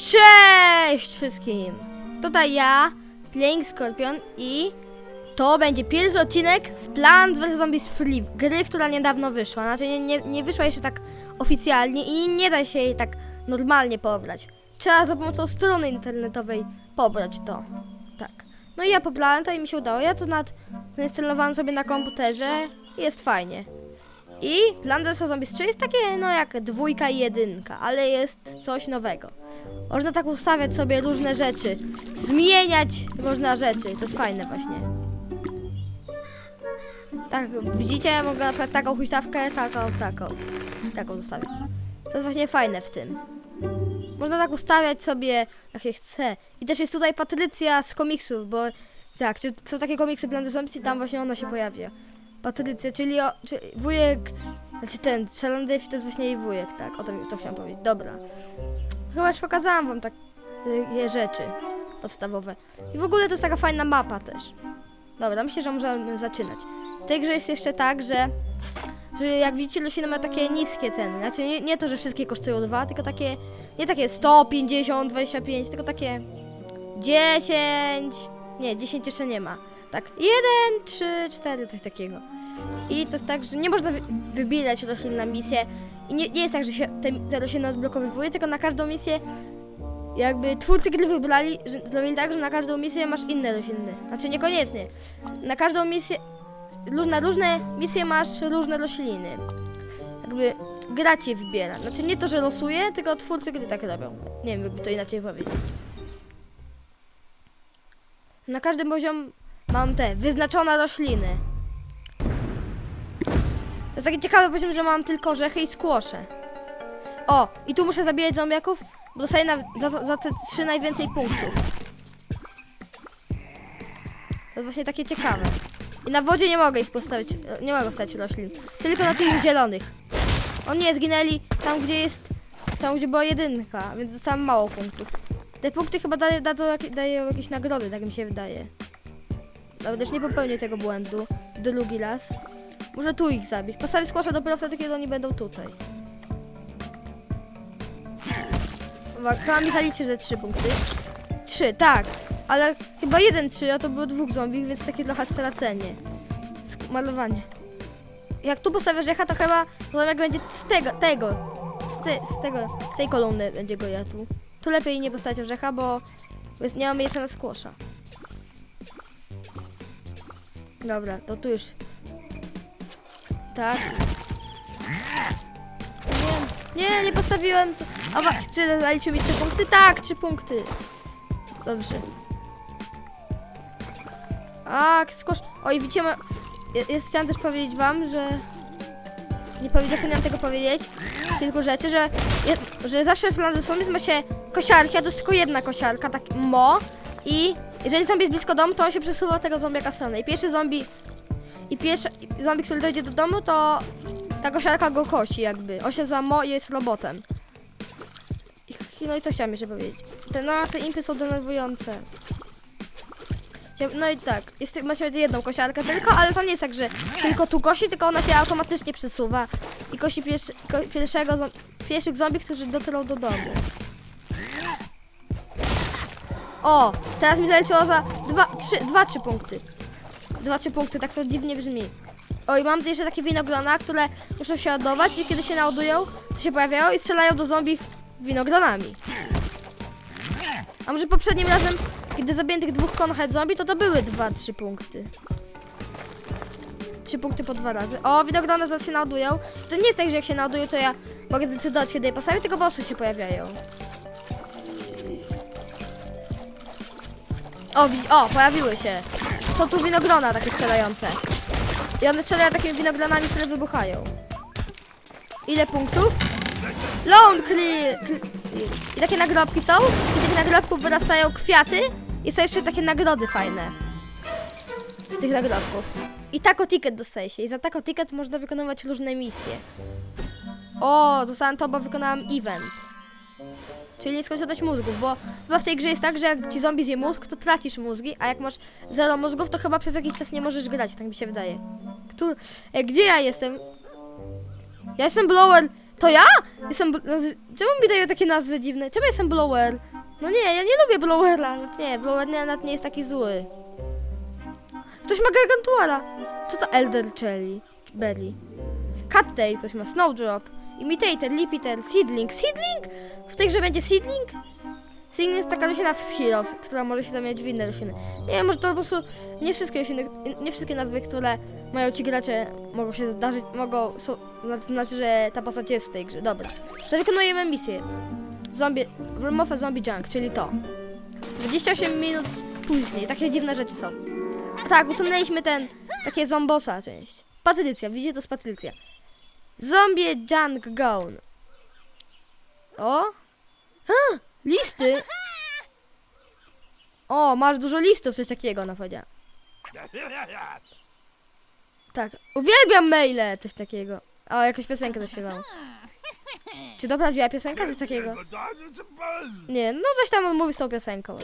Cześć wszystkim! Tutaj ja, Playing Scorpion i to będzie pierwszy odcinek z Plants vs. Zombies Free, gry, która niedawno wyszła. Znaczy nie, nie, nie wyszła jeszcze tak oficjalnie i nie da się jej tak normalnie pobrać. Trzeba za pomocą strony internetowej pobrać to. Tak. No i ja pobrałem to i mi się udało. Ja to nad zainstalowałem sobie na komputerze i jest fajnie. I Plants vs. Zombies 3 jest takie, no jak dwójka i jedynka, ale jest coś nowego. Można tak ustawiać sobie różne rzeczy. Zmieniać można rzeczy. To jest fajne właśnie. Tak, widzicie, mogę na przykład taką huśtawkę, taką, taką. Taką zostawić. To jest właśnie fajne w tym. Można tak ustawiać sobie, jak się chce. I też jest tutaj Patrycja z komiksów, bo tak, są takie komiksy Planet Zombies i tam właśnie ona się pojawia. Patrycja, czyli, o, czyli wujek, znaczy ten, Sharon Davy to jest właśnie jej wujek, tak, o to, to chciałam powiedzieć. Dobra. Chyba już pokazałam wam takie rzeczy podstawowe. I w ogóle to jest taka fajna mapa też. Dobra, myślę, że możemy zaczynać. W tej grze jest jeszcze tak, że, że jak widzicie, rośliny mają takie niskie ceny. Znaczy nie, nie to, że wszystkie kosztują dwa, tylko takie, nie takie 150, 25, tylko takie 10, nie, 10 jeszcze nie ma. Tak, 1, 3, 4, coś takiego. I to jest tak, że nie można wy- wybierać roślin na misję. I nie, nie jest tak, że się te, te rośliny odblokowywuje, tylko na każdą misję jakby twórcy gry wybrali, że zrobili tak, że na każdą misję masz inne rośliny. Znaczy niekoniecznie. Na każdą misję, na różne misje masz różne rośliny. Jakby gra ci wybiera. Znaczy nie to, że losuje, tylko twórcy gry tak robią. Nie wiem, jakby to inaczej powiedzieć. Na każdym poziom mam te wyznaczone rośliny. To jest taki ciekawy poziom, że mam tylko orzechy i skłosze. O, i tu muszę zabijać zombiaków, bo dostaję na, za, za te trzy najwięcej punktów. To jest właśnie takie ciekawe. I na wodzie nie mogę ich postawić, nie mogę postawić roślin. Tylko na tych zielonych. Oni zginęli tam, gdzie jest, tam, gdzie była jedynka, więc dostałem mało punktów. Te punkty chyba daje, da, jak, dają jakieś nagrody, tak mi się wydaje. Też nie popełnię tego błędu drugi raz. Muszę tu ich zabić. Postawię skłosza dopiero wtedy, kiedy oni będą tutaj. Uwaga, mi zaliczy ze trzy punkty. Trzy, tak. Ale chyba jeden trzy, a to było dwóch zombie, więc takie trochę stracenie. Malowanie. Jak tu postawię rzecha, to chyba zombiak będzie z tego, tego. Z, te, z tego, z tej kolumny będzie go ja tu. Lepiej nie postawić orzecha, bo nie mam miejsca na skłosza. Dobra, to tu już. Tak. Nie, nie, nie postawiłem. tu- A czy zaliczył mi trzy punkty? Tak, trzy punkty. Dobrze. A, skocz. Oj, widzicie, ma... ja- jest, chciałam też powiedzieć wam, że... Nie powiedział, powinienem tego powiedzieć. Tylko rzeczy, że, że zawsze w Land Zombies ma się kosiarki, a to jest tylko jedna kosiarka, tak mo. I jeżeli zombie jest blisko domu, to on się przesuwa tego zombiaka stronę. I pierwszy zombie... I pierwszy zombie, który dojdzie do domu, to ta kosiarka go kosi jakby. On się za mo i jest robotem. I, no i co chciałam jeszcze powiedzieć? Te, no, te impy są denerwujące. No i tak, jest, ma się jedną kosiarkę tylko, ale to nie jest tak, że tylko tu kosi, tylko ona się automatycznie przesuwa i kosi pierwszy, ko, pierwszego, pierwszych zombie, którzy dotrą do domu. O, teraz mi zaleciło za dwa, trzy, dwa, trzy punkty. Dwa, trzy punkty, tak to dziwnie brzmi. Oj, mam tu jeszcze takie winogrona, które muszą się ładować i kiedy się naładują, to się pojawiają i strzelają do zombie winogronami. A może poprzednim razem, kiedy zabiłem tych dwóch konhead zombie, to to były dwa, trzy punkty. Trzy punkty po dwa razy. O, winogrona zaraz się naładują. To nie jest tak, że jak się naładują, to ja mogę zdecydować, kiedy je postawię, tylko prostu się pojawiają. O, o, pojawiły się. Są tu winogrona takie strzelające. I one strzelają takimi winogronami, które wybuchają. Ile punktów? Lone clear. I takie nagrobki są. I z tych nagrobków wyrastają kwiaty. I są jeszcze takie nagrody fajne. Z tych nagrobków. I taco ticket dostaje się. I za taco ticket można wykonywać różne misje. O, dostałem to, bo wykonałam event. Czyli nieskończoność mózgów, bo chyba w tej grze jest tak, że jak ci zombie zje mózg, to tracisz mózgi, a jak masz zero mózgów, to chyba przez jakiś czas nie możesz grać, tak mi się wydaje. E, gdzie ja jestem? Ja jestem Blower. To ja? Jestem... Czemu mi dają takie nazwy dziwne? Czemu jestem Blower? No nie, ja nie lubię Blowera. No Nie, Blower nie, nawet nie jest taki zły. Ktoś ma Gargantuara. Co to Elder Cherry? Berry. Cattail ktoś ma. Snowdrop. Imitator, Lippiter, Seedling. Seedling? W tej grze będzie Seedling? Seedling jest taka roślina z Heroes, która może się zamieniać w inne rośliny. Nie wiem, może to po prostu nie wszystkie rośliny, nie wszystkie nazwy, które mają ci gracze mogą się zdarzyć, mogą, są, zna- znaczy, że ta postać jest w tej grze. Dobra. To wykonujemy misję. Zombie, a Zombie Junk, czyli to. 28 minut później, takie dziwne rzeczy są. Tak, usunęliśmy ten, takie zombosa część. Patrycja, widzicie, to jest Patrycja. Zombie Junk Gone. O! A, listy! O, masz dużo listów, coś takiego, ona powiedziała. Tak, uwielbiam maile, coś takiego. O, jakąś piosenkę zaśpiewała. Czy to prawdziwa piosenka, coś takiego? Nie, no coś tam on mówi z tą piosenką.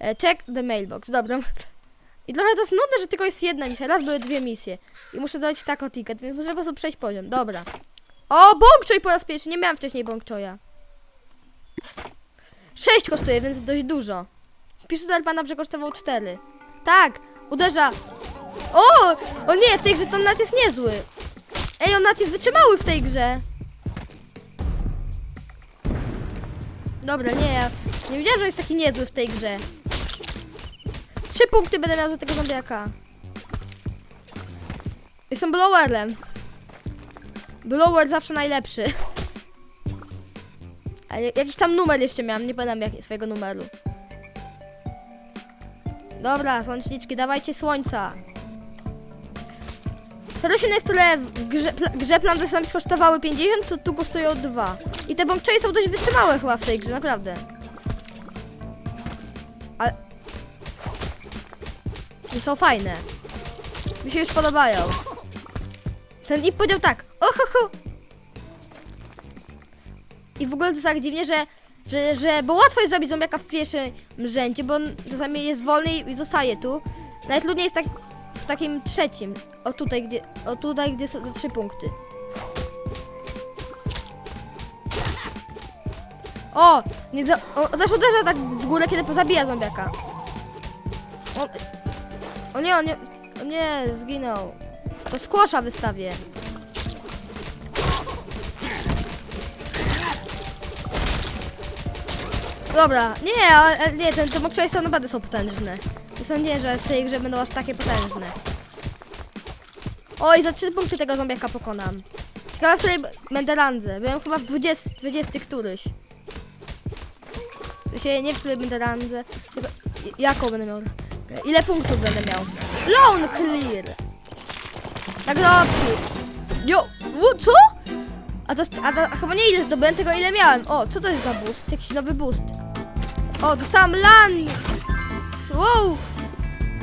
E, check the mailbox, dobra. I trochę to jest nudne, że tylko jest jedna misja. Raz były dwie misje. I muszę dać taco ticket, więc muszę po prostu przejść poziom. Dobra. O, bąkczoj po raz pierwszy. Nie miałam wcześniej bąkczoja. Sześć kosztuje, więc dość dużo. Tutaj pana, że kosztował cztery. Tak, uderza. O! O nie, w tej grze to nat jest niezły. Ej, on nat jest wytrzymały w tej grze. Dobra, nie, ja nie wiedziałam, że jest taki niezły w tej grze. Trzy punkty będę miał za tego zombiaka. Jestem blowerem. Blower zawsze najlepszy. A ja- jakiś tam numer jeszcze miałam, nie pamiętam jak swojego numeru. Dobra, słoneczniczki, dawajcie słońca. Te rośliny, które w grze, grze Plan kosztowały 50, to tu kosztują 2. I te bombczaje są dość wytrzymałe chyba w tej grze, naprawdę. I są fajne. Mi się już podobają. Ten i powiedział tak. Ohoho. I w ogóle to tak dziwnie, że, że, że bo łatwo jest zrobić zombiaka w pierwszym rzędzie, bo on czasami jest wolny i zostaje tu. Nawet trudniej jest tak w takim trzecim. O tutaj, gdzie, o tutaj, gdzie są te trzy punkty. O! Nie za, o, też uderza tak w górę, kiedy pozabija zombiaka. O nie, o nie, o nie, zginął. To skłosza wystawię. Dobra, nie, ale nie, ten, te mokczole są naprawdę są potężne. Nie sądziłem, że w tej grze będą aż takie potężne. Oj, za trzy punkty tego zombiaka pokonam. Ciekawe, w której b- będę randze. Byłem chyba w 20, 20 któryś. Się nie w której będę i- jaką będę miał. Ile punktów będę miał? Lone clear! Tak dobrze. Jo, u, co? A to, a to chyba nie ile zdobyłem, tylko ile miałem. O, co to jest za boost? Jakiś nowy boost. O, dostałam lan! Wow!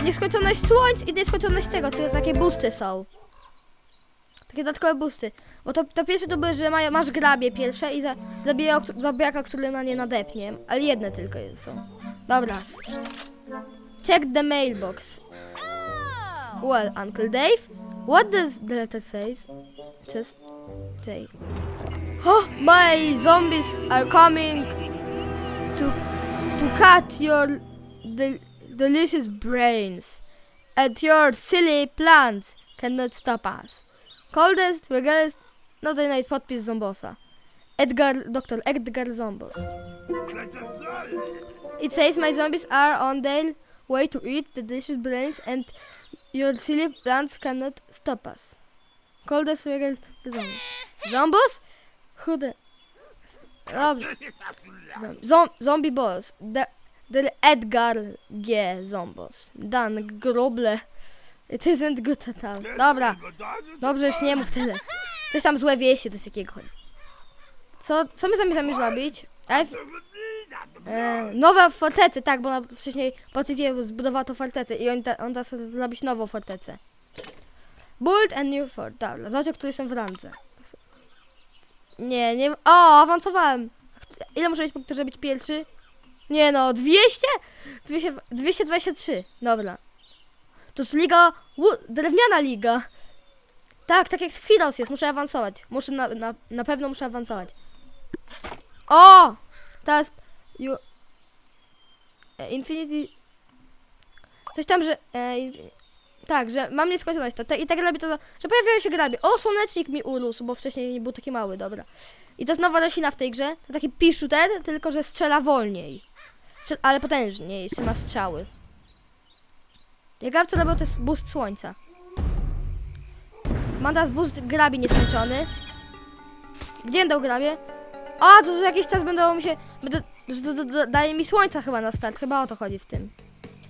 Nieskończoność słońc i nieskończoność tego, to takie boosty są. Takie dodatkowe boosty. Bo to, to pierwsze to były, że masz grabie pierwsze i za, zabija który na nie nadepnie. Ale jedne tylko są. Dobra. Check the mailbox. Oh! Well, Uncle Dave, what does the letter says? Says say. Oh, my zombies are coming to to cut your del- delicious brains, and your silly plans cannot stop us. Coldest, regalest, no to nawet podpis Zombosa. Edgar, Dr. Edgar Zombos. It says my zombies are on their way to eat the delicious brains and your silly plans cannot stop us. Coldest, regalest, Zombos. Zombos? Who the... Dobrze. Zom zombie boss. The, the Edgar G. Zombos. Dan Groble. It isn't good at all. Dobra. Dobrze, już nie mów tyle. Coś tam złe wieści, to jest jakiego. Co, co my zamierzamy zrobić? Ef, e, nowe fortecy, tak, bo ona wcześniej Patricia zbudowała tą fortecę i on, ta, on teraz zrobić nową fortecę. Build a new fort. Dobra, zobacz, który jestem w randze. Nie, nie. O, awansowałem. Ile muszę mieć punktów, żeby być pierwszy? Nie no, 200? 200 223. Dobra. To jest liga. Drewniana liga. Tak, tak jak w Heroes jest, muszę awansować. Muszę na, na, na pewno muszę awansować. O! Teraz. Ju, e, Infinity... Coś tam, że... E, tak, że mam nieskończoność to. Te, I te grabi to, że pojawiają się grabi. O, słonecznik mi urósł, bo wcześniej nie był taki mały, dobra. I to jest nowa roślina w tej grze. To taki pea shooter, tylko że strzela wolniej. Strzel- ale potężniej, jeszcze ma strzały. Jak co robią, to jest boost słońca. Mam teraz boost grabi nieskończony. Gdzie będą grabie? A, to za jakiś czas będą mi się... Będę, d- d- d- daje mi słońca chyba na start, chyba o to chodzi w tym.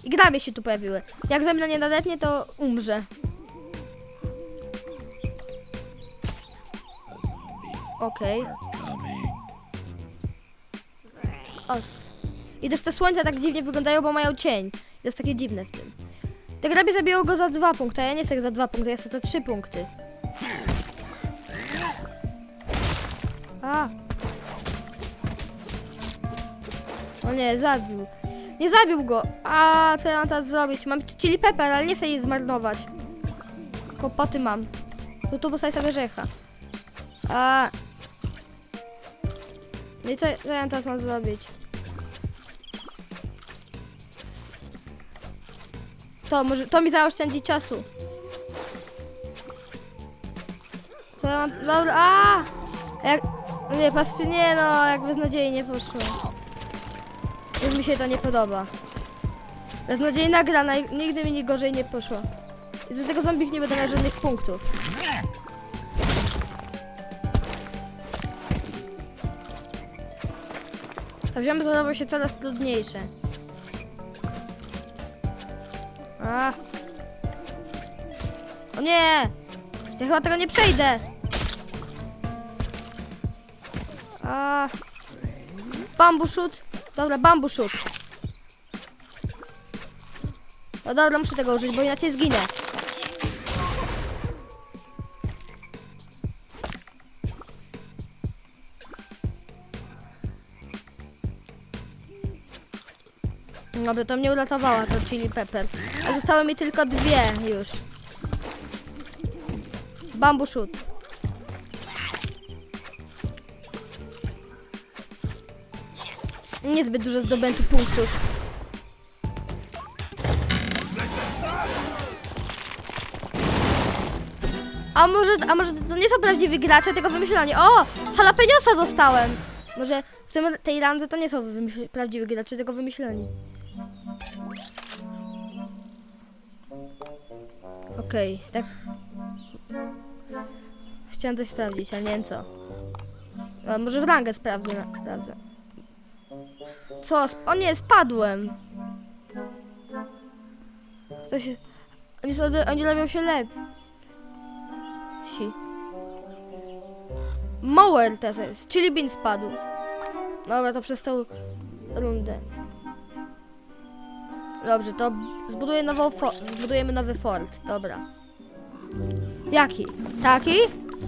I grabie się tu pojawiły. Jak ze mnie nie nadepnie, to umrze. Okej. O. I też te słońca tak dziwnie wyglądają, bo mają cień. To jest takie dziwne w tym. Te grabie zabiją go za dwa punkty, a ja nie chcę za dwa punkty, ja chcę za trzy punkty. A. O nie, zabił. Nie zabił go. A co ja mam teraz zrobić? Mam chili pepper, ale nie chcę jej zmarnować. Kłopoty mam. Tu tu postawię sobie rzecha. A. No i co, co ja teraz mam zrobić? To może, to mi zaoszczędzi czasu. Co ja mam, dobra, a! Jak, nie, pas, nie no, jak beznadziejnie poszło. Już mi się to nie podoba. Beznadziejna gra, naj, nigdy mi nie gorzej nie poszło. I z tego zombie nie będę miał żadnych punktów. Ta ziomy zrobią się coraz trudniejsze. A. O nie! Ja chyba tego nie przejdę. A. Bambu shoot. Dobra, bambu. No dobra, muszę tego użyć, bo inaczej zginę. Dobra, to mnie uratowała to chili pepper. A zostały mi tylko dwie już. Bambu shoot. Niezbyt dużo zdobęciu punktów. A może, a może to nie są prawdziwi gracze, tylko wymyśloni. O! Jalapeniosa dostałem! Może w tym, tej randze to nie są prawdziwi gracze, tylko wymyśloni. Okej, tak. Chciałem coś sprawdzić, ale nie wiem co. A może w rangę sprawdzę. sprawdzę. Co? O nie, spadłem. Się... Oni, oni robią się lepiej. Si. Mower teraz jest. Chili Bean spadł. Dobra, to przez tą rundę. Dobrze, to zbuduję nową zbudujemy nowy fort. Dobra. Jaki? Taki?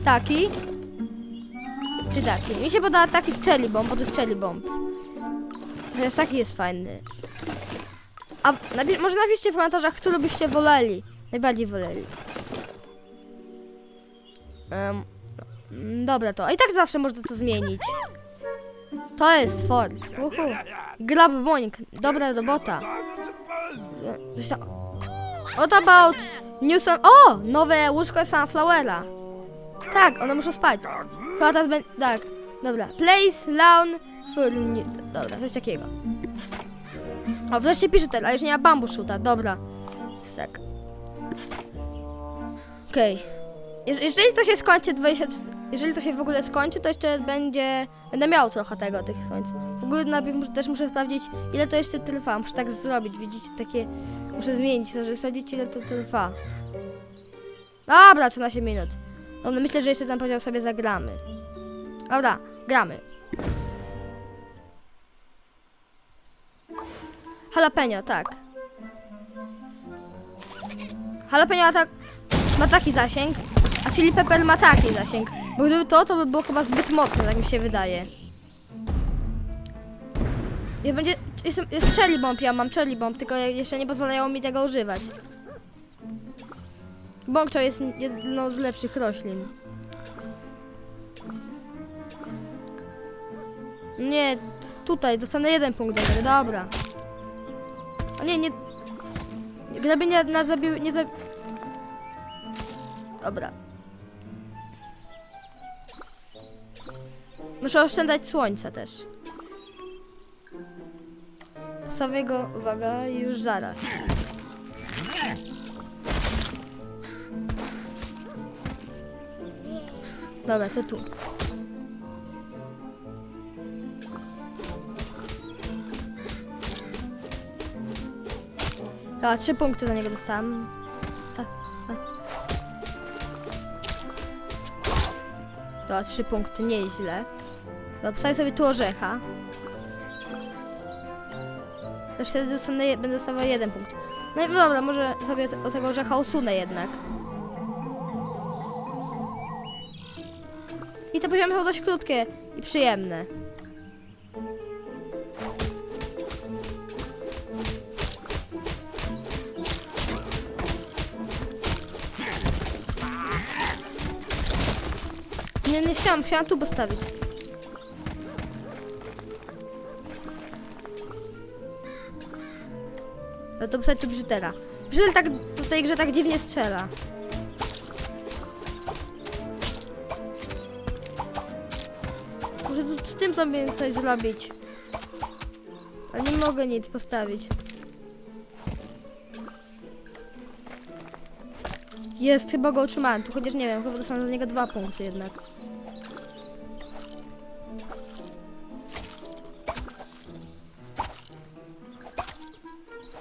Taki? Czy taki? Mi się podoba taki z Cherry Bomb, bo to jest Cherry Bomb. Chociaż taki jest fajny. A może napiszcie w komentarzach, który byście woleli. Najbardziej woleli. Mm, dobra to. A i tak zawsze można to zmienić. To jest Ford. Uhu. Grab Boink. Dobra robota. What about new sun... O! Nowe łóżko Sunflowera. Tak, one muszą spać. Chyba teraz będzie... Tak. Dobra. Place, lawn. Nie- Dobra, coś takiego. O, wreszcie pisze ten, ale już nie ma bambu shoota. Dobra. Tak. Okej. Jeż- Jeżeli to się skończy 20... Jeżeli to się w ogóle skończy, to jeszcze będzie... Będę miał trochę tego, tych słońc. W ogóle najpierw muszę, też muszę sprawdzić, ile to jeszcze trwa. Muszę tak zrobić, widzicie, takie... Muszę zmienić to, żeby sprawdzić, ile to trwa. Dobra, 13 minut. No, no myślę, że jeszcze ten poziom sobie zagramy. Dobra, gramy. Jalapeno, tak. Jalapeno ma, tak, ma taki zasięg, a chili pepper ma taki zasięg. Bo gdyby to, to by było chyba zbyt mocne, tak mi się wydaje. Ja będzie, jest, jest cherry bomb, ja mam cherry bomb, tylko jeszcze nie pozwalają mi tego używać. Bąk to jest jedno z lepszych roślin. Nie, tutaj dostanę jeden punkt do dobra. O nie, nie... Gdyby nie, nie zabił... Nie zabił... Dobra. Muszę oszczędzać słońca też. Postawię go, uwaga, już zaraz. Dobra, to tu. Dobra, trzy punkty za niego dostałam. A, a. Dobra, trzy punkty, nieźle. Dobra, sobie tu orzecha. Też wtedy dostanę, będę dostawał jeden punkt. No i dobra, może sobie od tego orzecha usunę jednak. I te poziomy są dość krótkie i przyjemne. Nie, nie chciałam, chciałam tu postawić. No to postawić tu brzytela. Brzytel tak w tej grze tak dziwnie strzela. Tu z tym sobie coś zrobić. Ale nie mogę nic postawić. Jest, chyba go otrzymałem, tu chociaż nie wiem, chyba dostanę za niego dwa punkty jednak.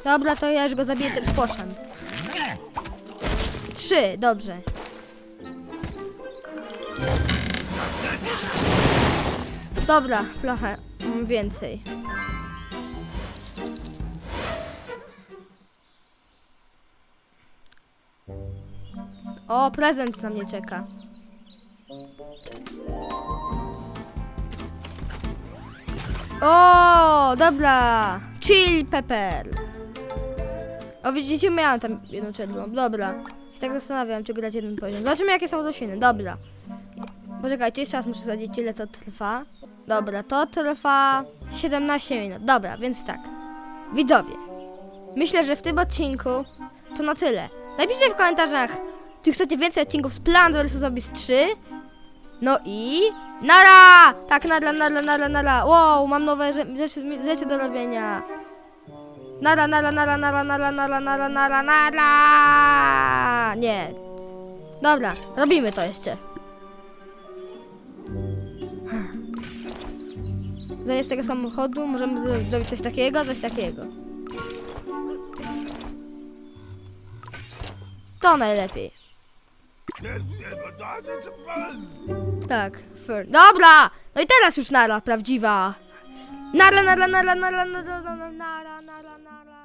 Dobra, to ja już go zabiję tym poszem. Trzy, dobrze. Dobra, trochę mm, więcej. O, prezent na mnie czeka. O, dobra. Chill pepper. O, widzicie, miałam tam jedną czerwoną. Dobra. Się tak zastanawiam, czy grać jeden poziom. Zobaczymy, jakie są rośliny. Dobra. Poczekajcie, jeszcze raz muszę zwiedzić, ile to trwa. Dobra, to trwa 17 minut. Dobra, więc tak. Widzowie, myślę, że w tym odcinku to na tyle. Napiszcie w komentarzach, czy chcecie więcej odcinków z Plants vs. Zombies 3. No i... Nara! Tak, nara, nara, nara, nara. Wow, mam nowe rze- rzeczy, rzeczy do robienia. Nara, nara, nara, nara, nara, nara, nara, nara, nara. Nie. Dobra, robimy to jeszcze. Zamiast tego samochodu możemy zro- zrobić coś takiego, coś takiego. To najlepiej. Tak, fair. Dobra! No i teraz już nara, prawdziwa. Nara, nara, nara, nara, nara, nara, nara, nara, nara.